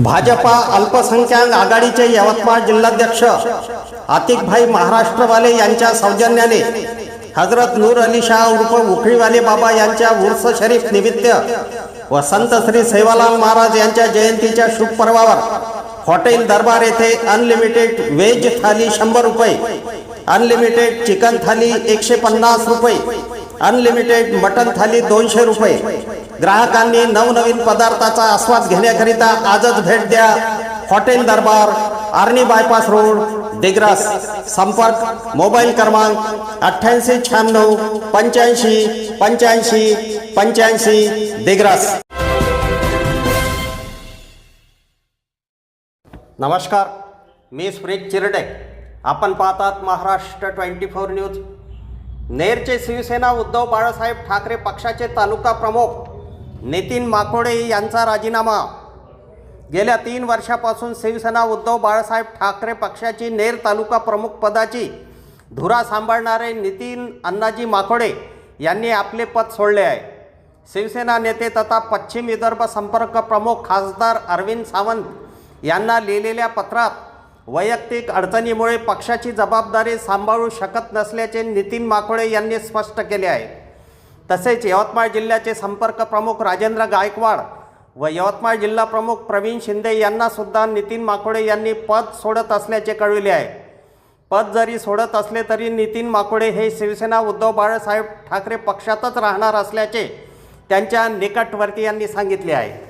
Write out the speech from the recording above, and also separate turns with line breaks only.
भाजपा अल्पसंख्याक आघाडीचे यवतमाळ जिल्हाध्यक्ष आतिकभाई महाराष्ट्रवाले यांच्या सौजन्याने हजरत नूर अली शाह उर्फ उखळीवाले बाबा यांच्या उर्स शरीफ निमित्त व संत श्री सेवालाल महाराज यांच्या जयंतीच्या शुभ पर्वावर हॉटेल दरबार येथे अनलिमिटेड व्हेज थाली शंभर रुपये अनलिमिटेड चिकन थाली एकशे पन्नास रुपये अनलिमिटेड मटन थाली दोनशे रुपये. ग्राहकांनी नवनवीन पदार्थाचा आस्वाद घेण्याकरिता आजच भेट द्या. Hotel Darbar Arni bypass road Digras संपर्क मोबाईल क्रमांक अठ्ठ्याऐंशी शहाण्णव पंच्याऐंशी पंच्याऐंशी पंच्याऐंशी दिग्रास. नमस्कार मी स्प्रित चिरडे. आपण पाहतात महाराष्ट्र ट्वेंटी फोर न्यूज. नेरचे शिवसेना उद्धव बाळासाहेब ठाकरे पक्षाचे तालुका प्रमुख नितीन माकोडे यांचा राजीनामा. गेल्या तीन वर्षापासून शिवसेना उद्धव बाळासाहेब ठाकरे पक्षाची नेर तालुका प्रमुख पदाची धुरा सांभाळणारे नितीन अण्णाजी माकोडे यांनी आपले पद सोडले आहे. शिवसेना नेते तथा पश्चिम विदर्भ संपर्क प्रमुख खासदार अरविंद सावंत यांना लिहिलेल्या पत्रात वैयक्तिक अडचणीमुळे पक्षाची जबाबदारी सांभाळू शकत नसल्याचे नितीन माकोडे यांनी स्पष्ट केले आहे. तसेच यवतमाळ जिल्ह्याचे संपर्क प्रमुख राजेंद्र गायकवाड व यवतमाळ जिल्हा प्रमुख प्रवीण शिंदे यांनासुद्धा नितीन माकोडे यांनी पद सोडत असल्याचे कळविले आहे. पद जरी सोडत असले तरी नितीन माकोडे हे शिवसेना उद्धव बाळासाहेब ठाकरे पक्षातच राहणार असल्याचे त्यांच्या निकटवर्तीयांनी सांगितले आहे.